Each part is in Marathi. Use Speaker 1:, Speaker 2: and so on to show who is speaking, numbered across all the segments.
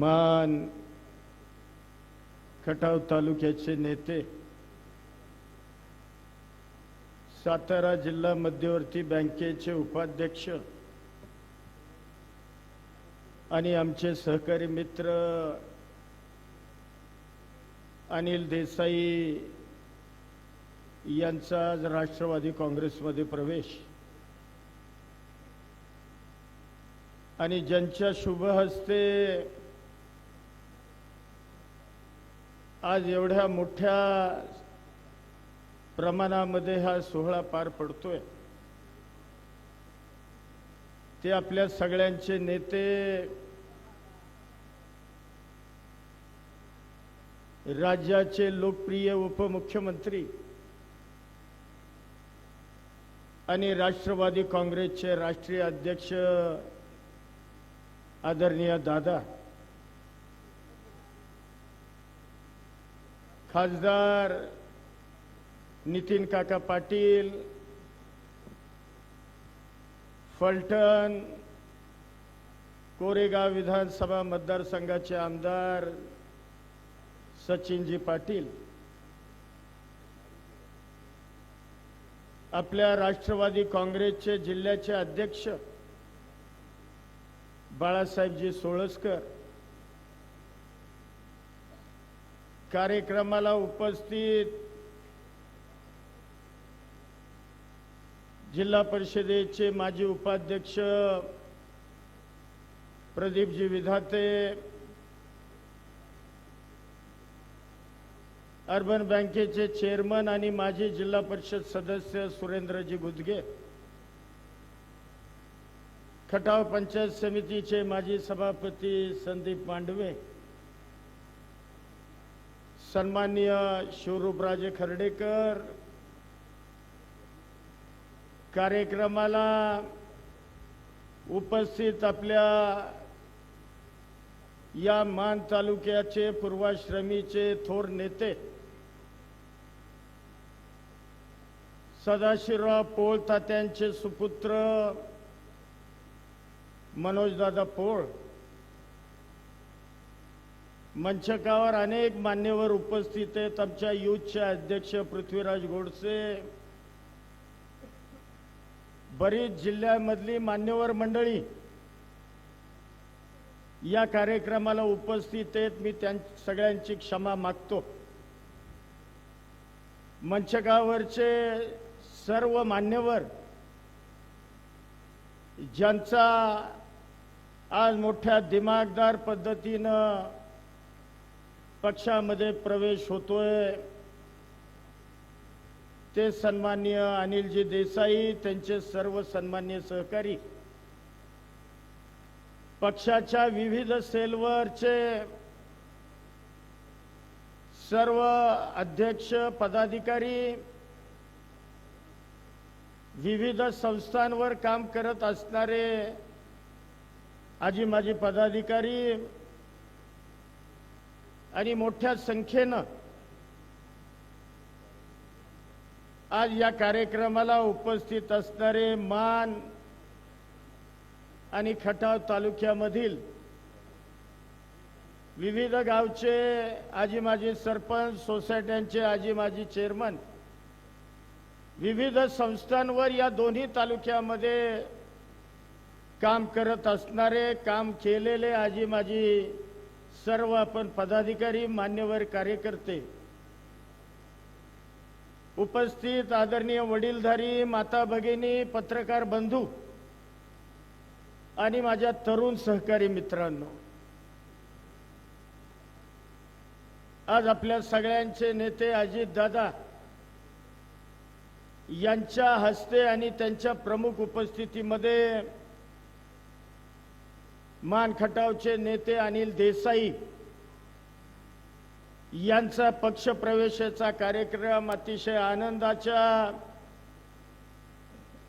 Speaker 1: मान खटाव तालुक्याचे नेते सातारा जिल्हा मध्यवर्ती बँकेचे उपाध्यक्ष आणि आमचे सहकारी मित्र अनिल देसाई यांचा आज राष्ट्रवादी काँग्रेसमध्ये प्रवेश. आणि ज्यांच्या शुभ हस्ते आज एवढ्या मोठ्या प्रमाणामध्ये हा सोहळा पार पडतोय. ते आपल्या सगळ्यांचे नेते राज्याचे लोकप्रिय उपमुख्यमंत्री आणि राष्ट्रवादी काँग्रेसचे राष्ट्रीय अध्यक्ष आदरणीय दादा खासदार नितीन काका पाटील फलटण कोरेगाव विधानसभा मतदारसंघाचे आमदार सचिनजी पाटील आपल्या राष्ट्रवादी काँग्रेसचे जिल्ह्याचे अध्यक्ष बाळासाहेबजी सोळसकर कार्यक्रमाला उपस्थित जिल्हा परिषदेचे माजी उपाध्यक्ष प्रदीपजी विधाते अर्बन बँकेचे चेअरमन आणि माजी जिल्हा परिषद सदस्य सुरेंद्रजी गुदगे खटाव पंचायत समितीचे माजी सभापती संदीप मांडवे सन्माननीय शिवरूपराजे खर्डेकर कार्यक्रमाला उपस्थित आपल्या या मान तालुक्याचे पूर्वाश्रमीचे थोर नेते सदाशिवराव पोळ तात्यांचे सुपुत्र मनोजदादा पोळ मंचकावर अनेक मान्यवर उपस्थित आहेत. आमच्या युथच्या अध्यक्ष पृथ्वीराज गोडसे. बरीच जिल्ह्यामधली मान्यवर मंडळी या कार्यक्रमाला उपस्थित आहेत. मी त्यां सगळ्यांची क्षमा मागतो. मंचकावरचे सर्व मान्यवर ज्यांचा आज मोठ्या दिमागदार पद्धतीनं पक्षामध्ये प्रवेश होतोय. ते सन्मान्य अनिलजी देसाई त्यांचे सर्व सन्मान्य सहकारी. पक्षाच्या विविध सेलवरचे सर्व अध्यक्ष पदाधिकारी विविध संस्थांवर काम करत असणारे आजी माजी पदाधिकारी आणि मोठ्या संख्येनं आज या कार्यक्रमाला उपस्थित असणारे मान आणि खटाव तालुक्यामधील विविध गावचे आजी माजी सरपंच सोसायट्यांचे आजी माजी चेअरमन विविध संस्थांवर या दोन्ही तालुक्यामध्ये काम करत असणारे काम केलेले आजी माजी सर्व आपण पदाधिकारी मान्यवर कार्यकर्ते उपस्थित आदरणीय वडीलधारी माता भगिनी पत्रकार बंधू आणि माझ्या तरुण सहकारी मित्रांनो आज आपल्या सगळ्यांचे नेते अजित दादा यांच्या हस्ते आणि त्यांच्या प्रमुख उपस्थितीमध्ये मान खटावचे नेते अनिल देसाई यांचा पक्षप्रवेशाचा कार्यक्रम अतिशय आनंदाच्या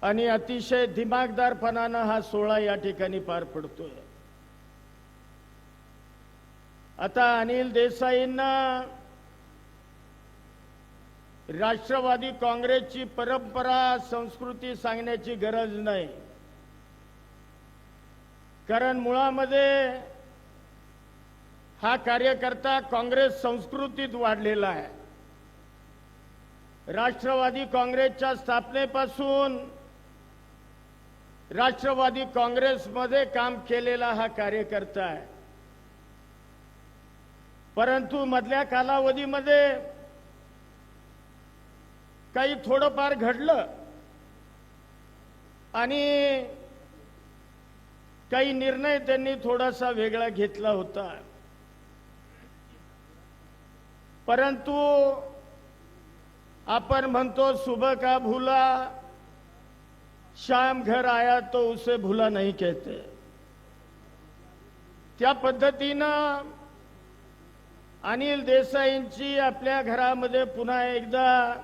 Speaker 1: आणि अतिशय दिमागदारपणानं हा सोहळा या ठिकाणी पार पडतोय. आता अनिल देसाईंना राष्ट्रवादी काँग्रेसची परंपरा संस्कृती सांगण्याची गरज नाही. कारण मुळामध्ये हा कार्यकर्ता काँग्रेस संस्कृतीत वाढलेला आहे. राष्ट्रवादी काँग्रेसच्या स्थापनेपासून राष्ट्रवादी काँग्रेसमध्ये काम केलेला हा कार्यकर्ता आहे. परंतु मधल्या कालावधीमध्ये काही थोडंफार घडलं आणि काही निर्णय त्यांनी थोडासा वेगळा घेतला होता. परंतु आपण म्हणतो सुबह का भूला शाम घर आया तो उसे भूला नाही कहते. त्या पद्धतीनं अनिल देसाईंची आपल्या घरामध्ये पुन्हा एकदा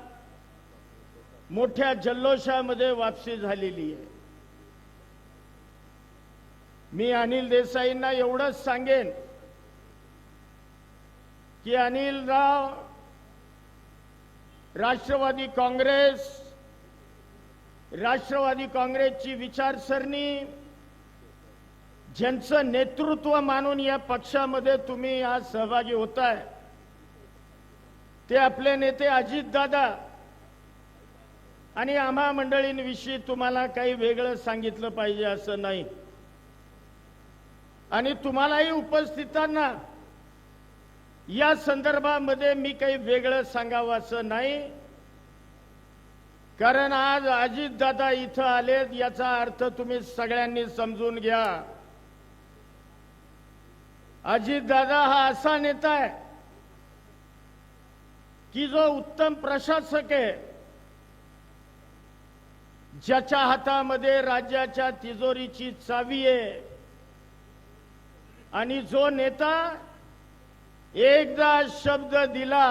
Speaker 1: मोठ्या जल्लोषामध्ये वापसी झालेली आहे. मी अनिल देसाईंना एवढंच सांगेन की अनिल राव राष्ट्रवादी काँग्रेस राष्ट्रवादी काँग्रेसची विचारसरणी ज्यांचं नेतृत्व मानून या पक्षामध्ये तुम्ही आज सहभागी होताय ते आपले नेते अजितदादा आणि आम्हा मंडळींविषयी तुम्हाला काही वेगळं सांगितलं पाहिजे असं नाही. आणि तुम्हालाही उपस्थितांना या संदर्भामध्ये मी काही वेगळं सांगावं असं नाही. कारण आज अजितदादा इथं आलेत याचा अर्थ तुम्ही सगळ्यांनी समजून घ्या. अजितदादा हा असा नेता आहे की जो उत्तम प्रशासक आहे. ज्याच्या हातामध्ये राज्याच्या तिजोरीची चावी आहे. आणि जो नेता एकदा शब्द दिला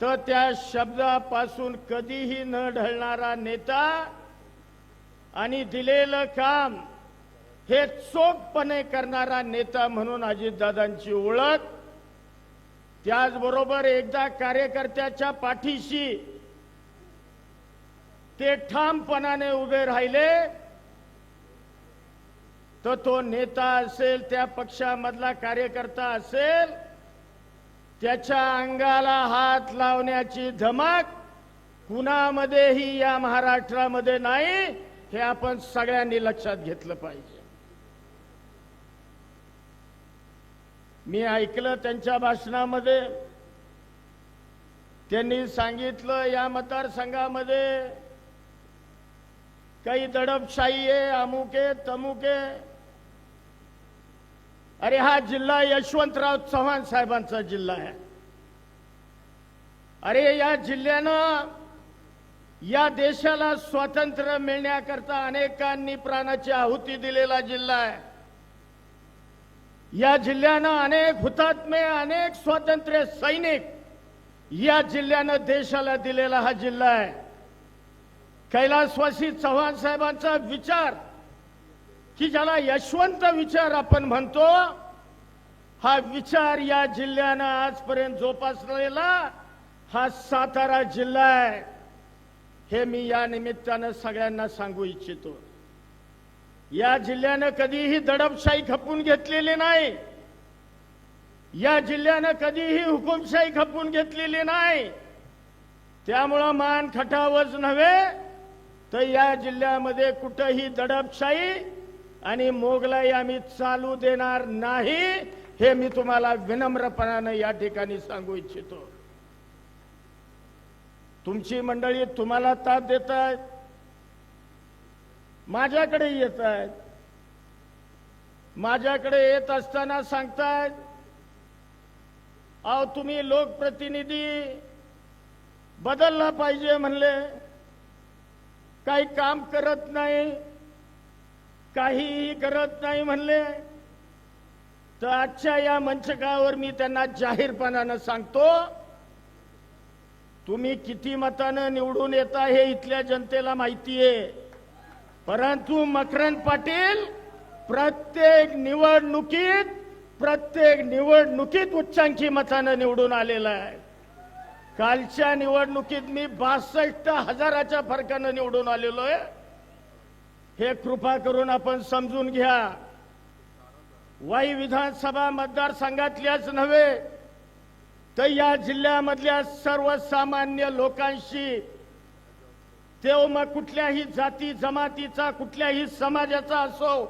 Speaker 1: तर त्या शब्दापासून कधीही न ढळणारा नेता आणि दिलेलं काम हे चोखपणे करणारा नेता म्हणून अजितदादांची ओळख त्याचबरोबर एकदा कार्यकर्त्याच्या पाठीशी ते ठामपणाने उभे राहिले तर तो नेता असेल त्या पक्षामधला कार्यकर्ता असेल त्याच्या अंगाला हात लावण्याची धमक कुणामध्येही या महाराष्ट्रामध्ये नाही हे आपण सगळ्यांनी लक्षात घेतलं पाहिजे. मी ऐकलं त्यांच्या भाषणामध्ये त्यांनी सांगितलं या मतदारसंघामध्ये काही दडपशाही आहे अमुके तमुके आहे. अरे हा जिल्हा यशवंतराव चव्हाण साहेबांचा जिल्हा आहे. अरे या जिल्ह्यानं या देशाला स्वातंत्र्य मिळण्याकरता अनेकांनी प्राणाची आहुती दिलेला जिल्हा आहे. या जिल्ह्यानं अनेक हुतात्मे अनेक स्वातंत्र्य सैनिक या जिल्ह्यानं देशाला दिलेला हा जिल्हा आहे. कैलासवासी चव्हाण साहेबांचा विचार की ज्याला यशवंत विचार आपण म्हणतो हा विचार या जिल्ह्यानं आजपर्यंत जोपासलेला हा सातारा जिल्हा आहे. हे मी या निमित्तानं सगळ्यांना सांगू इच्छितो. या जिल्ह्यानं कधीही दडपशाही खपून घेतलेली नाही. या जिल्ह्यानं कधीही हुकुमशाही खपून घेतलेली नाही. त्यामुळं मान खटावच नव्हे तर या जिल्ह्यामध्ये कुठंही दडपशाही आणि मोगलाई आम्ही चालू देणार नाही हे मी तुम्हाला विनम्रपणानं या ठिकाणी सांगू इच्छितो. तुमची मंडळी तुम्हाला ताप देत आहेत माझ्याकडे येत आहेत माझ्याकडे येत असताना सांगतायत अहो तुम्ही लोकप्रतिनिधी बदलला पाहिजे म्हणले काही काम करत नाही काहीही करत नाही म्हणले. तर आजच्या या मंचकावर मी त्यांना जाहीरपणानं सांगतो तुम्ही किती मतानं निवडून येता हे इथल्या जनतेला माहिती आहे परंतु मकरंद पाटील प्रत्येक निवडणुकीत प्रत्येक निवडणुकीत उच्चांकी मतानं निवडून आलेला आहे. कालच्या निवडणुकीत मी बासष्ट हजाराच्या फरकानं निवडून आलेलो आहे. हे कृपा करून आपण समजून घ्या. वाई विधानसभा मतदारसंघातल्याच नव्हे तर या जिल्ह्यामधल्या सर्वसामान्य लोकांशी तेव्हा मग कुठल्याही जाती जमातीचा कुठल्याही समाजाचा असो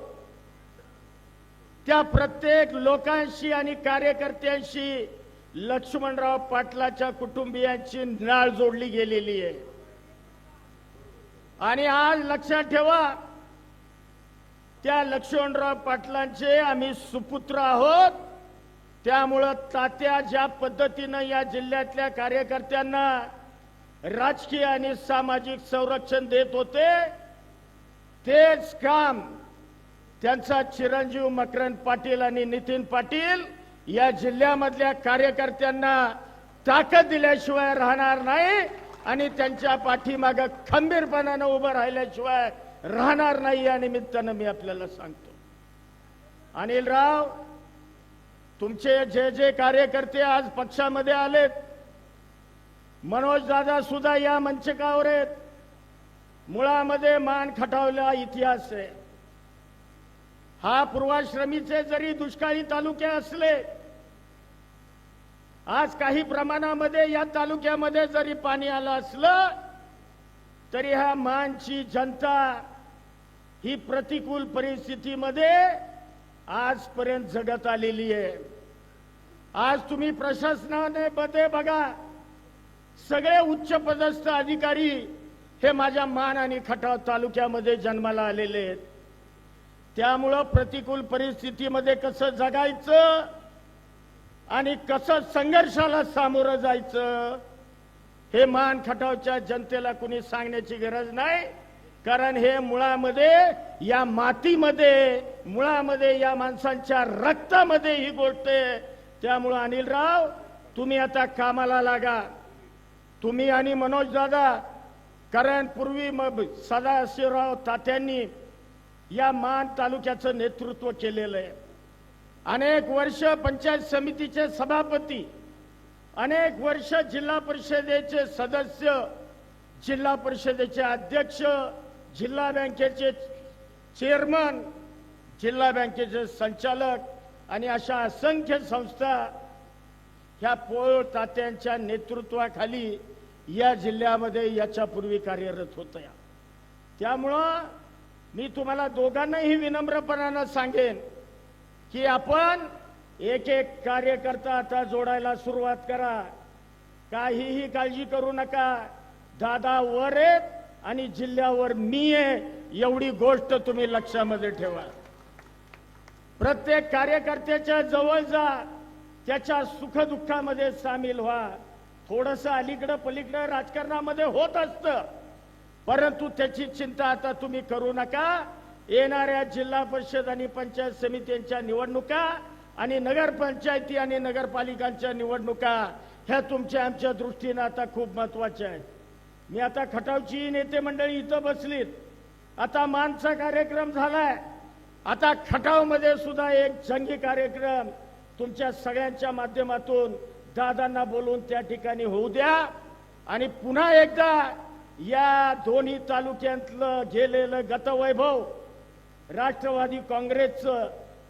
Speaker 1: त्या प्रत्येक लोकांशी आणि कार्यकर्त्यांशी लक्ष्मणराव पाटलाच्या कुटुंबियांची नाळ जोडली गेलेली आहे. आणि आज लक्षात ठेवा त्या लक्ष्मणराव पाटलांचे आम्ही सुपुत्र आहोत. त्यामुळं तात्या ज्या पद्धतीनं या जिल्ह्यातल्या कार्यकर्त्यांना राजकीय आणि सामाजिक संरक्षण देत होते तेच काम त्यांचा चिरंजीव मकरंद पाटील आणि नितीन पाटील या जिल्ह्यामधल्या कार्यकर्त्यांना ताकद दिल्याशिवाय राहणार नाही आणि त्यांच्या पाठीमाग खंबीरपणानं उभं राहिल्याशिवाय राहणार नाही या निमित्तानं मी आपल्याला सांगतो. अनिल राव तुमचे जे जे कार्यकर्ते आज पक्षामध्ये आलेत मनोज दादा सुद्धा या मंचकावर आहेत. मुळामध्ये मान खटावला इतिहास आहे. हा पूर्वाश्रमीचे जरी दुष्काळी तालुके असले आज काही प्रमाणामध्ये या तालुक्यामध्ये जरी पाणी आलं असलं तरी ह्या मानची जनता ही प्रतिकूल परिस्थितीमध्ये आजपर्यंत जगत आलेली आहे. आज तुम्ही प्रशासनाने बदे बघा. सगळे उच्च पदस्थ अधिकारी हे माझ्या मान आणि खटाव तालुक्यामध्ये जन्माला आलेले आहेत. त्यामुळं प्रतिकूल परिस्थितीमध्ये कसं जगायचं आणि कसं संघर्षाला सामोरं जायचं हे मान खटावच्या जनतेला कुणी सांगण्याची गरज नाही. कारण हे मुळामध्ये या मातीमध्ये मुळामध्ये या माणसांच्या रक्तामध्ये ही गोष्ट आहे. त्यामुळं अनिलराव तुम्ही आता कामाला लागा. तुम्ही आणि मनोज दादा कारण पूर्वी मग सदाशिवराव तात्यांनी या मान तालुक्याचं नेतृत्व केलेलं आहे. अनेक वर्ष पंचायत समितीचे सभापती अनेक वर्ष जिल्हा परिषदेचे सदस्य जिल्हा परिषदेचे अध्यक्ष जिल्हा बँकेचे चेअरमन जिल्हा बँकेचे संचालक आणि अशा असंख्य संस्था ह्या पोळ तात्यांच्या नेतृत्वाखाली या जिल्ह्यामध्ये याच्यापूर्वी कार्यरत होत्या. त्यामुळं मी तुम्हाला दोघांनाही विनम्रपणानं सांगेन की आपण एक एक कार्यकर्ता आता जोडायला सुरुवात करा. काहीही काळजी करू नका. दादा वर आहेत. आणि जिल्ह्यावर मी आहे एवढी गोष्ट तुम्ही लक्षामध्ये ठेवा. प्रत्येक कार्यकर्त्याच्या जवळ जा त्याच्या सुखदुःखामध्ये सामील व्हा. थोडस अलीकडं पलीकडं राजकारणामध्ये होत असतं परंतु त्याची चिंता आता तुम्ही करू नका. येणाऱ्या जिल्हा परिषद आणि पंचायत समित्यांच्या निवडणुका आणि नगरपंचायती आणि नगरपालिकांच्या निवडणुका ह्या तुमच्या आमच्या दृष्टीनं आता खूप महत्त्वाच्या आहेत. मी आता खटावची नेते मंडळी इथं बसलीत. आता मानचा कार्यक्रम झालाय. आता खटावमध्ये सुद्धा एक जंगी कार्यक्रम तुमच्या सगळ्यांच्या माध्यमातून दादांना बोलून त्या ठिकाणी होऊ द्या. आणि पुन्हा एकदा या दोन्ही तालुक्यातलं गेलेलं गतवैभव राष्ट्रवादी काँग्रेसचं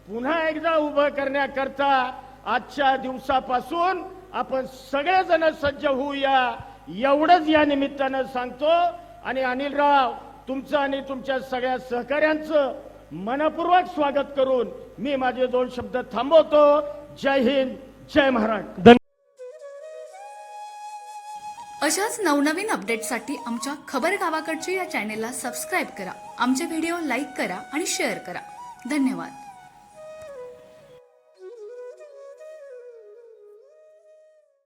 Speaker 1: पुन्हा एकदा उभं करण्याकरता आजच्या दिवसापासून आपण सगळेजण सज्ज होऊया. एवढंच या निमित्तानं सांगतो. आणि अनिलराव तुमचं आणि तुमच्या सगळ्या सहकाऱ्यांचं मनपूर्वक स्वागत करून मी माझे दोन शब्द थांबवतो. जय हिंद जय महाराष्ट्र.
Speaker 2: अशाच नवनवीन अपडेटसाठी आमच्या खबर गावाकडच्या या चॅनेलला सबस्क्राईब करा. आमचे व्हिडिओ लाईक करा आणि शेअर करा. धन्यवाद.